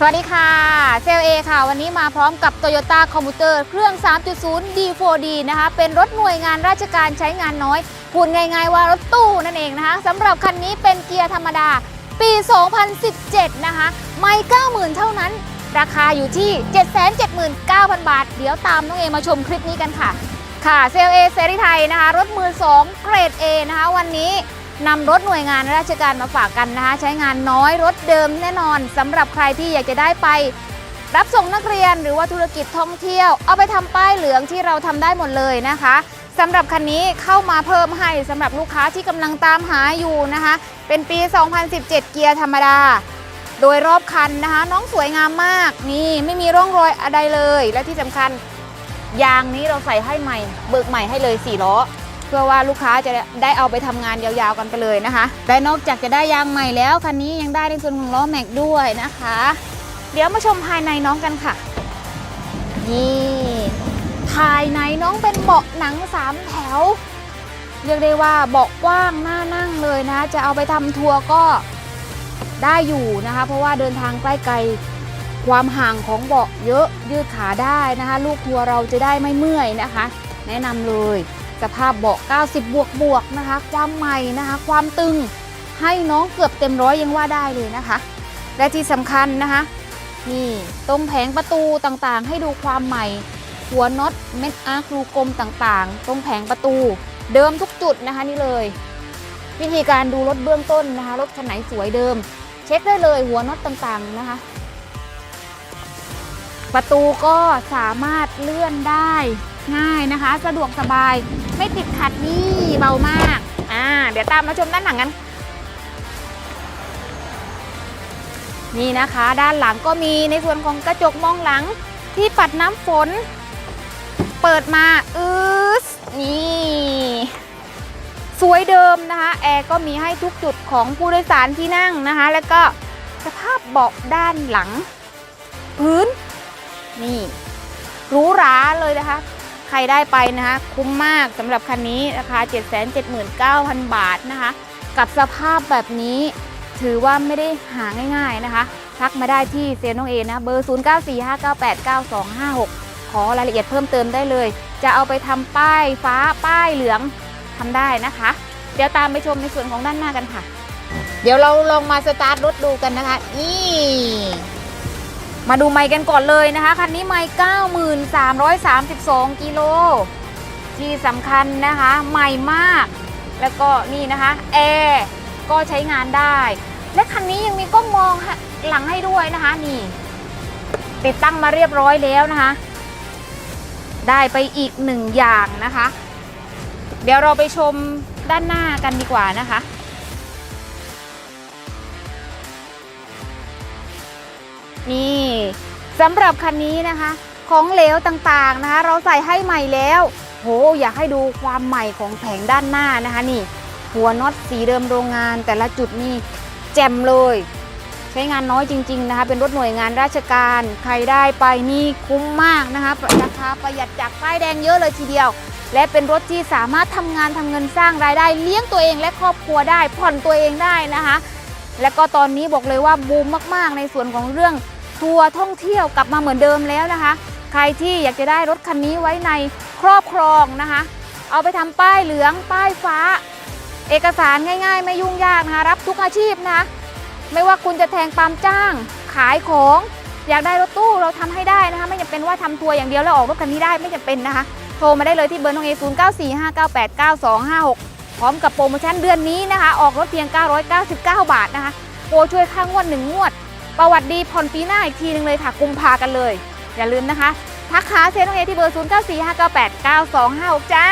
สวัสดีค่ะเซลเอค่ะ วันนี้มาพร้อมกับ Toyota c o m m u t e r เครื่อง 3.0 D4D นะคะ เป็นรถหน่วยงานราชการใช้งานน้อย พูดง่ายๆว่ารถตู้นั่นเองนะคะสำหรับคันนี้เป็นเกียร์ธรรมดา ปี 2017 นะคะ ไม่ 90,000 เท่านั้น ราคาอยู่ที่ 779,000 บาท เดี๋ยวตามน้องเอมาชมคลิปนี้กันค่ะ ค่ะเซลเอเซรีไทยนะคะ รถมือ 2 เกรด A นะคะ วันนี้ นำรถหน่วยงานราชการมาฝากกันนะคะ ใช้งานน้อยรถเดิมแน่นอนสำหรับใครที่อยากจะได้ไป รับส่งนักเรียนหรือว่าธุรกิจท่องเที่ยว เอาไปทำป้ายเหลืองที่เราทำได้หมดเลยนะคะสำหรับคันนี้เข้ามาเพิ่มให้สำหรับลูกค้าที่กำลังตามหาอยู่นะคะ เป็นปี 2017 เกียร์ธรรมดา โดยรอบคันนะคะ น้องสวยงามมากนี่ไม่มีร่องรอยอะไรเลย และที่สำคัญ ยางนี้เราใส่ให้ใหม่ เบิกใหม่ให้เลย4ล้อ เพื่อว่าลูกค้าจะได้เอาไปทำงานยาวๆกันไปเลยนะคะ และนอกจากจะได้ยางใหม่แล้วคันนี้ยังได้ในส่วนของล้อแม็กด้วยนะคะ เดี๋ยวมาชมภายในน้องกันค่ะ นี่ภายในน้องเป็นเบาะหนังสามแถว เรียกได้ว่าเบาะกว้างน่านั่งเลยนะ จะเอาไปทำทัวร์ก็ได้อยู่นะคะ เพราะว่าเดินทางใกล้ไกลความห่างของเบาะเยอะยืดขาได้นะคะ ลูกทัวร์เราจะได้ไม่เมื่อยนะคะ แนะนำเลย สภาพเบาะ 90 บวกบวกนะคะ ความใหม่นะคะ ความตึงให้น้องเกือบเต็มร้อยยังว่าได้เลยนะคะ และที่สำคัญนะคะนี่ตรงแผงประตูต่างๆ ให้ดูความใหม่ หัวน็อตเม็ดอาร์ครูกลมต่างๆ ตรงแผงประตูเดิมทุกจุดนะคะนี่เลย วิธีการดูรถเบื้องต้นนะคะ รถคันไหนสวยเดิม เช็คได้เลยหัวน็อตต่างๆนะคะ ประตูก็สามารถเลื่อนได้ ง่ายนะคะ สะดวกสบายไม่ติดขัดนี่เบามากอ่าเดี๋ยวตามมาชมด้านหลังกันนี่นะคะ ด้านหลังก็มีในส่วนของกระจกมองหลังที่ปัดน้ำฝน เปิดมาอืสนี่สวยเดิมนะคะแอร์ก็มีให้ทุกจุดของผู้โดยสารที่นั่งนะคะ แล้วก็สภาพเบาะด้านหลัง พื้น นี่หรูหราเลยนะคะ ใครได้ไปนะคะคุ้มมากสำหรับคันนี้ราคา 779,000 บาทนะคะ กับสภาพแบบนี้ถือว่าไม่ได้หาง่าย ๆนะคะ ทักมาได้ที่เซนองเอนะเบอร์ 0945989256 ขอรายละเอียดเพิ่มเติมได้เลย จะเอาไปทำป้ายฟ้าป้ายเหลืองทำได้นะคะ เดี๋ยวตามไปชมในส่วนของด้านหน้ากันค่ะ เดี๋ยวเราลองมาสตาร์ทรถดูกันนะคะนี่ มาดูไมค์กันก่อนเลยนะคะ คันนี้ไมค์9332 กิโล ที่สำคัญนะคะใหม่มาก แล้วก็นี่นะคะแอร์ก็ใช้งานได้ และคันนี้ยังมีกล้องมองหลังให้ด้วยนะคะนี่ ติดตั้งมาเรียบร้อยแล้วนะคะ ได้ไปอีกหนึ่งอย่างนะคะ เดี๋ยวเราไปชมด้านหน้ากันดีกว่านะคะ นี่สำหรับคันนี้นะคะ ของเหลวต่างๆนะคะ เราใส่ให้ใหม่แล้ว โห อยากให้ดูความใหม่ของแผงด้านหน้านะคะนี่ หัวน็อตสีเดิมโรงงาน แต่ละจุดนี่แจ่มเลย ใช้งานน้อยจริง ๆนะคะ เป็นรถหน่วยงานราชการ ใครได้ไปนี่คุ้มมากนะคะราคาประหยัดจากป้ายแดงเยอะเลยทีเดียว และเป็นรถที่สามารถทำงานทำเงินสร้างรายได้ เลี้ยงตัวเองและครอบครัวได้ผ่อนตัวเองได้นะคะ และก็ตอนนี้บอกเลยว่าบูมมาก ๆ ในส่วนของเรื่อง ทัวร์ท่องเที่ยวกลับมาเหมือนเดิมแล้วนะคะ ใครที่อยากจะได้รถคันนี้ไว้ในครอบครองนะคะ เอาไปทำป้ายเหลืองป้ายฟ้า เอกสารง่าย ๆ ไม่ยุ่งยากนะคะรับทุกอาชีพนะคะไม่ว่าคุณจะแทงปามจ้าง ขายของอยากได้รถตู้เราทำให้ได้นะคะ ไม่จำเป็นว่าทำทัวร์อย่างเดียวแล้วออกรถคันนี้ได้ไม่จำเป็นนะคะ โทรมาได้เลยที่เบอร์น้องเอ0 9 4 5 9 8 9 2 5 6พร้อมกับโปรโมชั่นเดือนนี้นะคะ ออกรถเพียง 999 บาทนะคะ โปรช่วยค่างวดหนึ่งงวด ประวัติดีผ่อนปีหน้าอีกทีนึงเลยค่ะ กุมภากันเลย อย่าลืมนะคะ ทักหาเซนองเอที่เบอร์ 0 9 4 5 9 8 9 2 5 6 จ้า